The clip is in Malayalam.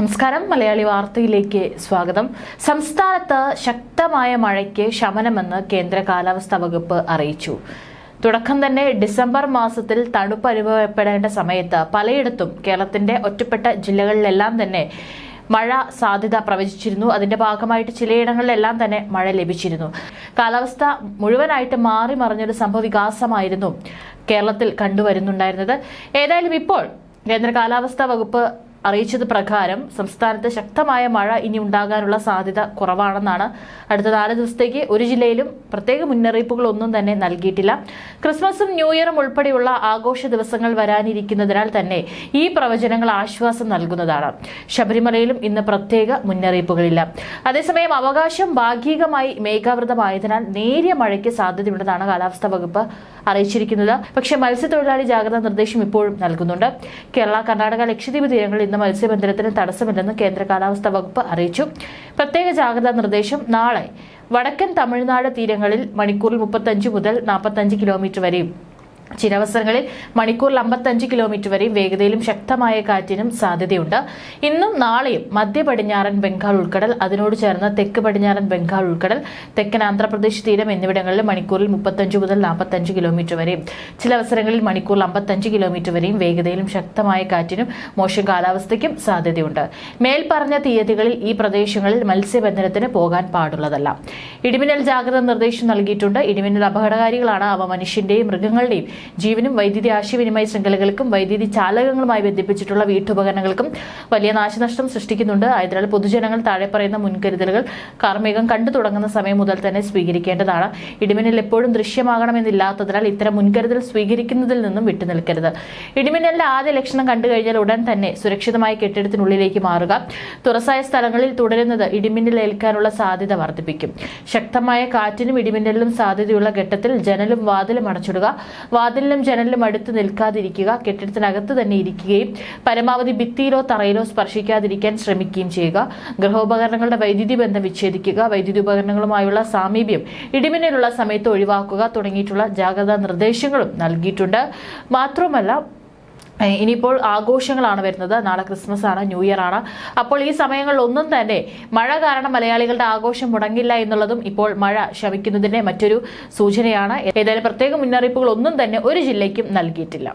നമസ്കാരം. മലയാളി വാർത്തയിലേക്ക് സ്വാഗതം. സംസ്ഥാനത്ത് ശക്തമായ മഴയ്ക്ക് ശമനമെന്ന് കേന്ദ്ര കാലാവസ്ഥാ വകുപ്പ് അറിയിച്ചു. തുടക്കം തന്നെ ഡിസംബർ മാസത്തിൽ തണുപ്പ് അനുഭവപ്പെടേണ്ട സമയത്ത് പലയിടത്തും കേരളത്തിന്റെ ഒറ്റപ്പെട്ട ജില്ലകളിലെല്ലാം തന്നെ മഴ സാധ്യത പ്രവചിച്ചിരുന്നു. അതിന്റെ ഭാഗമായിട്ട് ചിലയിടങ്ങളിലെല്ലാം തന്നെ മഴ ലഭിച്ചിരുന്നു. കാലാവസ്ഥ മുഴുവനായിട്ട് മാറി മറിഞ്ഞൊരു സംഭവവികാസമായിരുന്നു കേരളത്തിൽ കണ്ടുവരുന്നുണ്ടായിരുന്നത്. ഏതായാലും ഇപ്പോൾ കേന്ദ്ര കാലാവസ്ഥാ വകുപ്പ് അറിയിച്ചത് പ്രകാരം സംസ്ഥാനത്ത് ശക്തമായ മഴ ഇനി ഉണ്ടാകാനുള്ള സാധ്യത കുറവാണെന്നാണ്. അടുത്ത നാല് ദിവസത്തേക്ക് ഒരു ജില്ലയിലും പ്രത്യേക മുന്നറിയിപ്പുകളൊന്നും തന്നെ നൽകിയിട്ടില്ല. ക്രിസ്മസും ന്യൂ ഇയറും ഉൾപ്പെടെയുള്ള ആഘോഷ ദിവസങ്ങൾ വരാനിരിക്കുന്നതിനാൽ തന്നെ ഈ പ്രവചനങ്ങൾ ആശ്വാസം നൽകുന്നതാണ്. ശബരിമലയിലും ഇന്ന് പ്രത്യേക മുന്നറിയിപ്പുകളില്ല. അതേസമയം അവകാശം ഭാഗികമായി മേഘാവൃതമായതിനാൽ നേരിയ മഴയ്ക്ക് സാധ്യതയുണ്ടെന്നാണ് കാലാവസ്ഥാ വകുപ്പ് അറിയിച്ചിരിക്കുന്നത്. പക്ഷേ മത്സ്യത്തൊഴിലാളി ജാഗ്രതാ നിർദ്ദേശം ഇപ്പോഴും നൽകുന്നുണ്ട്. കേരള കർണാടക ലക്ഷദ്വീപ് തീരങ്ങളിൽ ഇന്ന് മത്സ്യബന്ധനത്തിന് തടസ്സമില്ലെന്ന് കേന്ദ്ര കാലാവസ്ഥാ വകുപ്പ് അറിയിച്ചു. പ്രത്യേക ജാഗ്രതാ നിർദ്ദേശം നാളെ. വടക്കൻ തമിഴ്നാട് തീരങ്ങളിൽ മണിക്കൂറിൽ മുപ്പത്തഞ്ച് മുതൽ നാൽപ്പത്തഞ്ച് കിലോമീറ്റർ വരെയും ചിലവസരങ്ങളിൽ മണിക്കൂറിൽ അമ്പത്തഞ്ച് കിലോമീറ്റർ വരെ വേഗതയിലും ശക്തമായ കാറ്റിനും സാധ്യതയുണ്ട്. ഇന്നും നാളെയും മധ്യ പടിഞ്ഞാറൻ ബംഗാൾ ഉൾക്കടൽ അതിനോട് ചേർന്ന തെക്ക് പടിഞ്ഞാറൻ ബംഗാൾ ഉൾക്കടൽ തെക്കൻ ആന്ധ്രാപ്രദേശ് തീരം എന്നിവിടങ്ങളിൽ മണിക്കൂറിൽ മുപ്പത്തഞ്ച് മുതൽ നാൽപ്പത്തഞ്ച് കിലോമീറ്റർ വരെയും ചില അവസരങ്ങളിൽ മണിക്കൂറിൽ അമ്പത്തഞ്ച് കിലോമീറ്റർ വരെയും വേഗതയിലും ശക്തമായ കാറ്റിനും മോശം കാലാവസ്ഥയ്ക്കും സാധ്യതയുണ്ട്. മേൽപ്പറഞ്ഞ തീയതികളിൽ ഈ പ്രദേശങ്ങളിൽ മത്സ്യബന്ധനത്തിന് പോകാൻ പാടുള്ളതല്ല. ഇടിമിന്നൽ ജാഗ്രതാ നിർദ്ദേശം നൽകിയിട്ടുണ്ട്. ഇടിമിന്നൽ അപകടകാരികളാണ് അവ മനുഷ്യന്റെയും മൃഗങ്ങളുടെയും ജീവനും വൈദ്യുതി ആശയവിനിമയ ശൃംഖലകൾക്കും വൈദ്യുതി ചാലകങ്ങളുമായി ബന്ധിപ്പിച്ചിട്ടുള്ള വീട്ടുപകരണങ്ങൾക്കും വലിയ നാശനഷ്ടം സൃഷ്ടിക്കുന്നുണ്ട്. ആയതിനാൽ പൊതുജനങ്ങൾ താഴെ പറയുന്ന മുൻകരുതലുകൾ കാർമ്മികം കണ്ടു തുടങ്ങുന്ന സമയം മുതൽ തന്നെ സ്വീകരിക്കേണ്ടതാണ്. ഇടിമിന്നൽ എപ്പോഴും ദൃശ്യമാകണമെന്നില്ലാത്തതിനാൽ ഇത്തരം മുൻകരുതൽ സ്വീകരിക്കുന്നതിൽ നിന്നും വിട്ടുനിൽക്കരുത്. ഇടിമിന്നലിന്റെ ആദ്യ ലക്ഷണം കണ്ടു കഴിഞ്ഞാൽ ഉടൻ തന്നെ സുരക്ഷിതമായ കെട്ടിടത്തിനുള്ളിലേക്ക് മാറുക. തുറസായ സ്ഥലങ്ങളിൽ തുടരുന്നത് ഇടിമിന്നൽ ഏൽക്കാനുള്ള സാധ്യത വർദ്ധിപ്പിക്കും. ശക്തമായ കാറ്റിനും ഇടിമിന്നലിനും സാധ്യതയുള്ള ഘട്ടത്തിൽ ജനലും വാതിലും അടച്ചിടുക. വാതിലിനും ജനലിനും അടുത്ത് നിൽക്കാതിരിക്കുക കെട്ടിടത്തിനകത്ത് തന്നെ ഇരിക്കുകയും പരമാവധി ഭിത്തിയിലോ തറയിലോ സ്പർശിക്കാതിരിക്കാൻ ശ്രമിക്കുകയും ചെയ്യുക. ഗൃഹോപകരണങ്ങളുടെ വൈദ്യുതി ബന്ധം വിച്ഛേദിക്കുക വൈദ്യുതി ഉപകരണങ്ങളുമായുള്ള സാമീപ്യം ഇടിമിന്നലുള്ള സമയത്ത് ഒഴിവാക്കുക തുടങ്ങിയിട്ടുള്ള ജാഗ്രതാ നിർദ്ദേശങ്ങളും നൽകിയിട്ടുണ്ട്. മാത്രമല്ല ഇനിയിപ്പോൾ ആഘോഷങ്ങളാണ് വരുന്നത്. നാളെ ക്രിസ്മസ് ആണ് ന്യൂ ഇയർ ആണ്. അപ്പോൾ ഈ സമയങ്ങളിൽ ഒന്നും തന്നെ മഴ കാരണം മലയാളികളുടെ ആഘോഷം മുടങ്ങില്ല എന്നുള്ളതും ഇപ്പോൾ മഴ ശമിക്കുന്നതിന്റെ മറ്റൊരു സൂചനയാണ്. ഏതായാലും പ്രത്യേക മുന്നറിയിപ്പുകൾ ഒന്നും തന്നെ ഒരു ജില്ലയ്ക്കും നൽകിയിട്ടില്ല.